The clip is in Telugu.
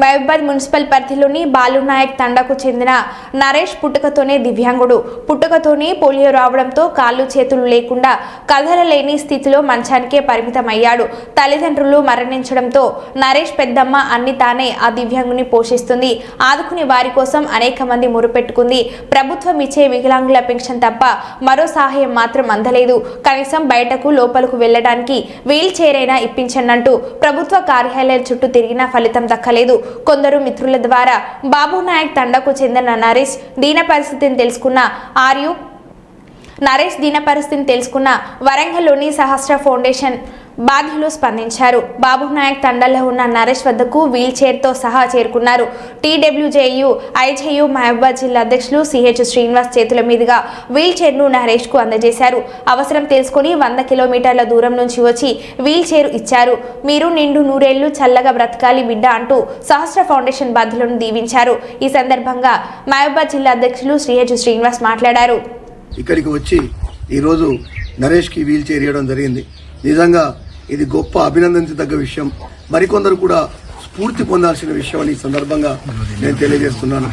మహబూబాద్ మున్సిపల్ పరిధిలోని బాలునాయక్ తండాకు చెందిన నరేష్ పుట్టుకతోనే దివ్యాంగుడు. పుట్టుకతోనే పోలియో రావడంతో కాళ్ళు చేతులు లేకుండా కదలలేని స్థితిలో మంచానికే పరిమితమయ్యాడు. తల్లిదండ్రులు మరణించడంతో నరేష్ పెద్దమ్మ అన్ని తానే ఆ దివ్యాంగుని పోషిస్తుంది. ఆదుకునే వారి కోసం అనేక మంది మురుపెట్టుకుంది. ప్రభుత్వం ఇచ్చే వికలాంగుల పెన్షన్ తప్ప మరో సహాయం మాత్రం అందలేదు. కనీసం బయటకు లోపలకు వెళ్ళడానికి వీల్ చైర్ అయినా ఇప్పించనంటూ ప్రభుత్వ కార్యాలయాల చుట్టూ తిరిగినా ఫలితం దక్కలేదు. కొందరు మిత్రుల ద్వారా బాబు నాయక్ తండకు చెందిన నరేష్ దీన పరిస్థితిని తెలుసుకున్న ఆర్యు నరేష్ దీన పరిస్థితిని తెలుసుకున్న వరంగల్లోని సహస్ర ఫౌండేషన్ బాధ్యులు స్పందించారు. బాబు నాయక్ తండల్లో ఉన్న నరేష్ వద్దకు వీల్ చైర్తో సహా చేరుకున్నారు. టీడబ్ల్యూజేయు ఐజేయు మహబూబాద్ జిల్లా అధ్యక్షులు సిహెచ్ శ్రీనివాస్ చేతుల మీదుగా వీల్ చైర్ను నరేష్కు అందజేశారు. అవసరం తెలుసుకుని వంద కిలోమీటర్ల దూరం నుంచి వచ్చి వీల్ చైర్ ఇచ్చారు. మీరు నిండు నూరేళ్ళు చల్లగా బ్రతకాలి బిడ్డ అంటూ సహస్ర ఫౌండేషన్ బాధ్యులను దీవించారు. ఈ సందర్భంగా మహబూబాద్ జిల్లా అధ్యక్షులు శ్రీహెచ్ శ్రీనివాస్ మాట్లాడారు. ఇక్కడికి వచ్చి ఈరోజు నరేష్కి వీల్ చైర్ ఇవ్వడం జరిగింది. నిజంగా ఇది గొప్ప అభినందించదగ్గ విషయం. మరికొందరు కూడా స్ఫూర్తి పొందాల్సిన విషయం అని ఈ సందర్భంగా నేను తెలియజేస్తున్నాను.